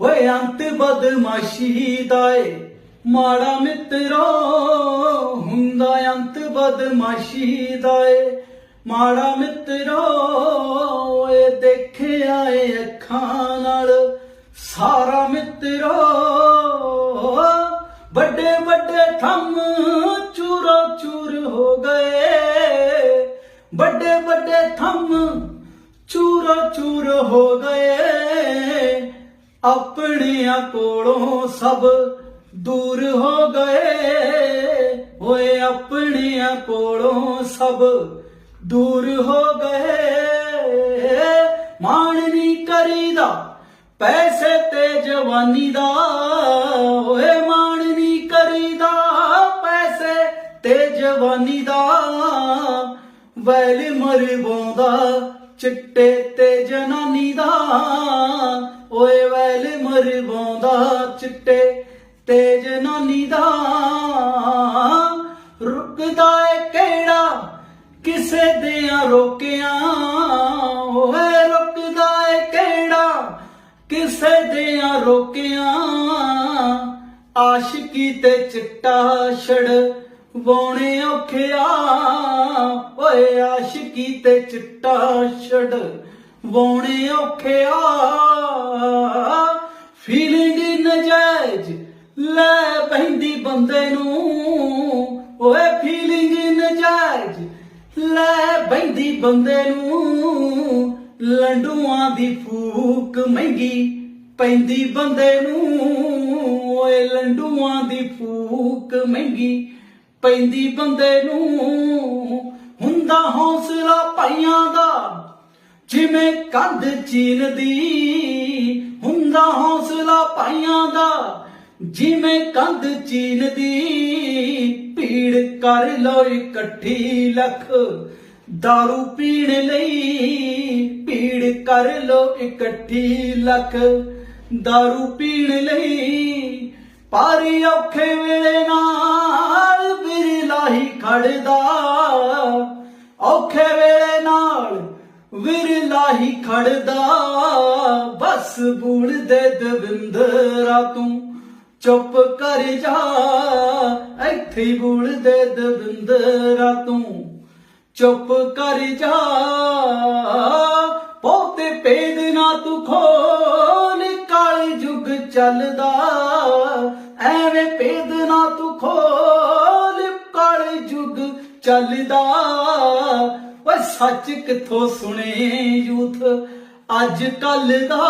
ਓਏ ਅੰਤ ਬਦਮਾਸ਼ੀ ਦਾ ਏ। ਮਾੜਾ ਮਿੱਤਰੋ, ਹੁੰਦਾ ਅੰਤ ਬਦਮਾਸ਼ੀ ਦਾ ਏ। ਮਾੜਾ ਮਿੱਤਰੋ ਏ ਦੇਖਿਆ ਏ ਅੱਖਾਂ ਨਾਲ। ਸਾਰਾ ਮਿੱਤਰੋ, ਵੱਡੇ ਵੱਡੇ ਥੰਮ ਚੂਰੋ ਚੂਰ ਹੋ ਗਏ। ਵੱਡੇ ਵੱਡੇ ਥੰਮ ਚੂਰੋ ਚੂਰ ਹੋ ਗਏ। ਆਪਣਿਆਂ ਕੋਲੋਂ ਸਭ ਦੂਰ ਹੋ ਗਏ। ਓਏ, ਆਪਣਿਆਂ ਕੋਲੋਂ ਸਭ ਦੂਰ ਹੋ ਗਏ। ਮਾਣ ਨਹੀਂ ਕਰੀਦਾ, ਪੈਸੇ ਤੇ ਜਵਾਨੀ ਦਾ। ਓਏ, ਮਾਣ ਨਹੀਂ ਕਰੀਦਾ, ਪੈਸੇ ਤੇ ਜਵਾਨੀ ਦਾ। ਵੈਲ ਮਰਵਾਉਂਦਾ, ਚਿੱਟੇ ਤੇ ਜਨਾਨੀ ਦਾ। ਓਏ ਵੈਲ ਮਰਵਾਉਂਦਾ ਚਿੱਟੇ ਤੇ ਜਨਾਨੀ ਦਾ। ਰੁਕਦਾ ਏ ਕਿਹੜਾ? ਕਿਸੇ ਦੇ ਰੋਕਿਆ। ਓਏ ਰੁਕਦਾ ਏ ਕਿਹੜਾ? ਕਿਸੇ ਦੇ ਰੋਕਿਆ। ਆਸ਼ਿਕੀ ਤੇ ਚਿੱਟਾ ਛੜ ਵਾਉਣੇ ਔਖਿਆ। ਓਏ ਆਸ਼ਿਕੀ ਤੇ ਚਿੱਟਾ ਛੜ ਵਾਉਣੇ ਔਖਿਆ। ਫੀਲਿੰਗ ਨਜਾਇਜ਼ ਲੈ ਬਹਿੰਦੀ ਬੰਦੇ ਨੂੰ। ਓਏ ਫੀਲਿੰਗ ਨਜਾਇਜ਼ ਲੈ ਬਹਿੰਦੀ ਬੰਦੇ ਨੂੰ। ਲੰਡੂਆਂ ਦੀ ਫੂਕ ਮਹਿੰਗੀ ਪੈਂਦੀ ਬੰਦੇ ਨੂੰ। ਓਏ ਲੰਡੂਆਂ ਦੀ ਫੂਕ ਮਹਿੰਗੀ ਪੈਂਦੀ ਬੰਦੇ ਨੂੰ। ਹੁੰਦਾ ਹੌਸਲਾ ਭਾਈਆਂ ਦਾ ਜਿਵੇਂ ਕੰਧ ਚੀਨ ਦੀ ਹੁੰਦਾ ਹੌਸਲਾ ਭਾਈਆਂ ਦਾ ਜਿਵੇਂ ਕੰਧ ਚੀਨ ਦੀ ਭੀੜ ਕਰ ਲੋ ਇਕੱਠੀ ਲੱਖ दारू ਪੀਣ ਲਈ ਭੀੜ ਕਰ ਲੋ ਇਕੱਠੀ ਲੱਖ दारू ਪੀਣ ਲਈ ਪਰ ਔਖੇ ਵੇਲੇ ਨਾਲ ਬਿਰਲਾ ਹੀ ਖੜਦਾ ਔਖੇ ਵੇਲੇ ਨਾਲ ਵਿਰਲਾ ਹੀ ਖੜਦਾ, ਬਸ ਬੂੜ ਦੇ ਦਵਿੰਦਰਾ ਤੂੰ ਚੁੱਪ ਕਰ ਜਾ, ਇੱਥੇ ਹੀ ਬੂੜ ਦੇ ਦਵਿੰਦਰਾ ਤੂੰ ਚੁੱਪ ਕਰ ਜਾ। ਬਹੁਤੇ ਪੇਦ ਨਾ ਤੂੰ ਖੋਲ, ਕਾਲ ਯੁਗ ਚੱਲਦਾ, ਐਵੇਂ ਪੇਦ ਨਾ ਤੂੰ ਖੋਲ, ਕਾਲ ਜੁਗ ਚੱਲਦਾ। ਸੱਚ ਕਿੱਥੋਂ ਸੁਣੇ ਯੂਥ? ਅੱਜ ਕੱਲ ਦਾ